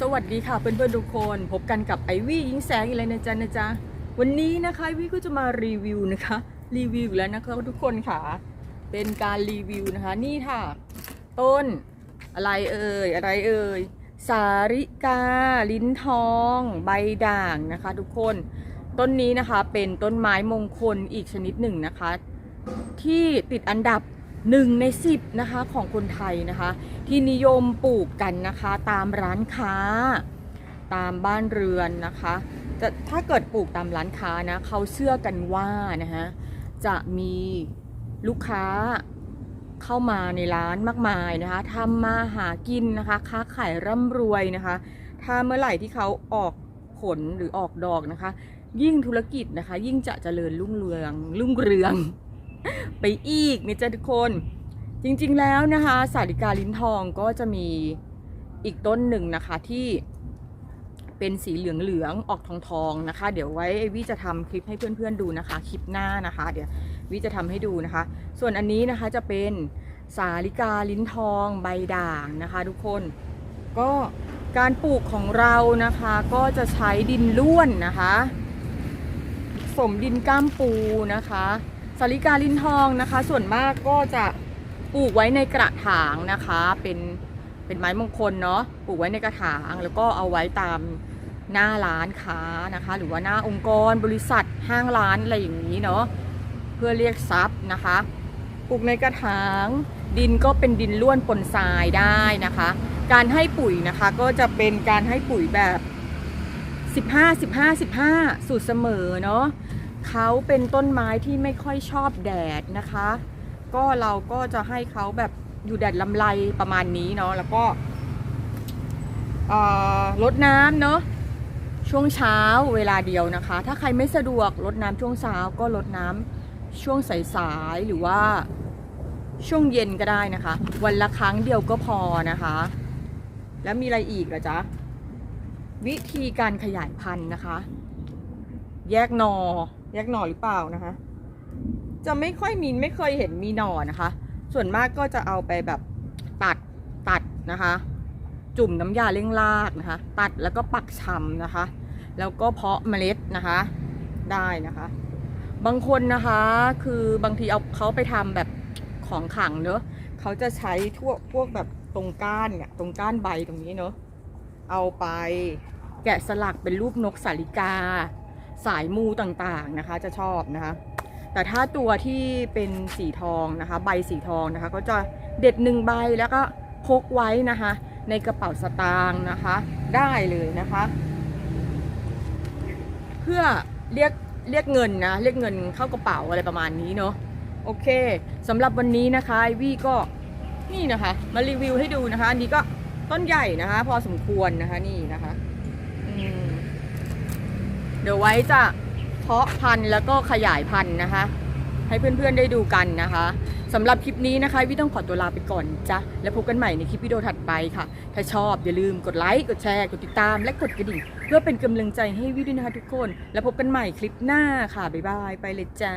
สวัสดีค่ะเพื่อนๆทุกคนพบกันกับไอวี่ยิงแสงอีกแล้วนะจ๊ะนะจ๊ะวันนี้นะคะไอวี่ก็จะมารีวิวนะคะรีวิวแล้วนะคะทุกคนค่ะ เป็นการรีวิวนะคะนี่ค่ะ ต้นอะไรเอ่ยอะไรเอ่ยสาริกา ลิ้นทอง ใบด่างนะคะ ทุกคนต้นนี้นะคะเป็นต้นไม้มงคลอีกชนิดหนึ่งนะคะ ที่ติดอันดับ หนึ่งในสิบนะคะของคนไทยนะคะ ที่นิยมปลูกกันนะคะตามร้านค้า ตามบ้านเรือนนะคะจะถ้าเกิดปลูกตามร้านค้านะเขาเชื่อกันว่านะฮะจะมีลูกค้าเข้ามาในร้านมากมายนะคะทำมาหากินนะคะ ค้าขายร่ำรวยนะคะ ถ้าเมื่อไหร่ที่เขาออกผลหรือออกดอกนะคะ ยิ่งธุรกิจนะคะ ยิ่งจะเจริญรุ่งเรืองรุ่งเรือง ไปอีกนี่จ้ะทุกคน จริงๆแล้วนะคะสาริกาลิ้นทองก็จะมีอีกต้นหนึ่งนะคะที่เป็นสีเหลืองๆออกทองๆนะคะ เดี๋ยวไว้วิจะทำคลิปให้เพื่อนๆดูนะคะ คลิปหน้านะคะ เดี๋ยววิจะทำให้ดูนะคะ ส่วนอันนี้นะคะจะเป็นสาลิกาลิ้นทองใบด่างนะคะ ทุกคนก็การปลูกของเรานะคะก็จะใช้ดินล้วนนะคะผสมดินก้ามปูนะคะาลิกาลิ้นทองนะคะ ส่วนมากก็จะปลูกไว้ในกระถางนะคะ เป็นเป็นไม้มงคลเนาะปลูกไว้ในกระถาง แล้วก็เอาไว้ตามหน้าร้านค้านะคะ หรือว่าหน้าองค์กรบริษัทห้างร้านอะไรอย่างนี้เนาะเพื่อเรียกทรัพย์นะคะปลูกในกระถางดินก็เป็นดินล้วนปนทรายได้นะคะ การให้ปุ๋ยนะคะก็จะเป็นการให้ปุ๋ยแบบ 15 15 15 สูตรเสมอเนาะ เขาเป็นต้นไม้ที่ไม่ค่อยชอบแดดนะคะ ก็เราก็จะให้เขาแบบอยู่แดดลำไรประมาณนี้เนาะแล้วก็ลดน้ำเนาะช่วงเช้าเวลาเดียวนะคะ ถ้าใครไม่สะดวกลดน้ำช่วงเช้าก็ลดน้ำช่วงสายๆหรือว่าช่วงเย็นก็ได้นะคะ วันละครั้งเดียวก็พอนะคะ แล้วมีอะไรอีกเหรอจ๊ะวิธีการขยายพันธุ์นะคะ แยกนอ ยกหนอหรือเปล่านะคะ จะไม่ค่อยมีไม่เคยเห็นมีหนอนะคะ ส่วนมากก็จะเอาไปแบบตัดตัดนะคะ จุ่มน้ำยาเร่งรากนะคะ ตัดแล้วก็ปักชำนะคะ แล้วก็เพาะเมล็ดนะคะได้นะคะ บางคนนะคะคือบางทีเอาเขาไปทำแบบของขังเนอะเขาจะใช้ทั่วพวกแบบตรงก้านเนี่ยตรงก้านใบตรงนี้เนอะเอาไปแกะสลักเป็นรูปนกสาลิกา สายมูต่างๆนะคะ จะชอบนะคะ แต่ถ้าตัวที่เป็นสีทองนะคะ ใบสีทองนะคะ ก็จะเด็ดหนึ่งใบแล้วก็พกไว้นะคะ ในกระเป๋าสตางค์นะคะ ได้เลยนะคะ เพื่อเรียกเรียกเงินนะเรียกเงินเข้ากระเป๋าอะไรประมาณนี้เนาะโอเคสำหรับวันนี้นะคะไอวี่ก็นี่นะคะ มารีวิวให้ดูนะคะ อันนี้ก็ต้นใหญ่นะคะ พอสมควรนะคะนี่นะคะ เดี๋ยวไว้จะเพาะพันธุ์แล้วก็ขยายพันธุ์นะคะ ให้เพื่อนๆได้ดูกันนะคะสำหรับคลิปนี้นะคะวิต้องขอตัวลาไปก่อนจ้ะแล้วพบกันใหม่ในคลิปวิดีโอถัดไปค่ะ ถ้าชอบอย่าลืมกดไลค์กดแชร์กดติดตามและกดกระดิ่ง เพื่อเป็นกำลังใจให้วิวด้วยนะคะทุกคน แล้วพบกันใหม่คลิปหน้าค่ะบ๊ายบายไปเลยจ้า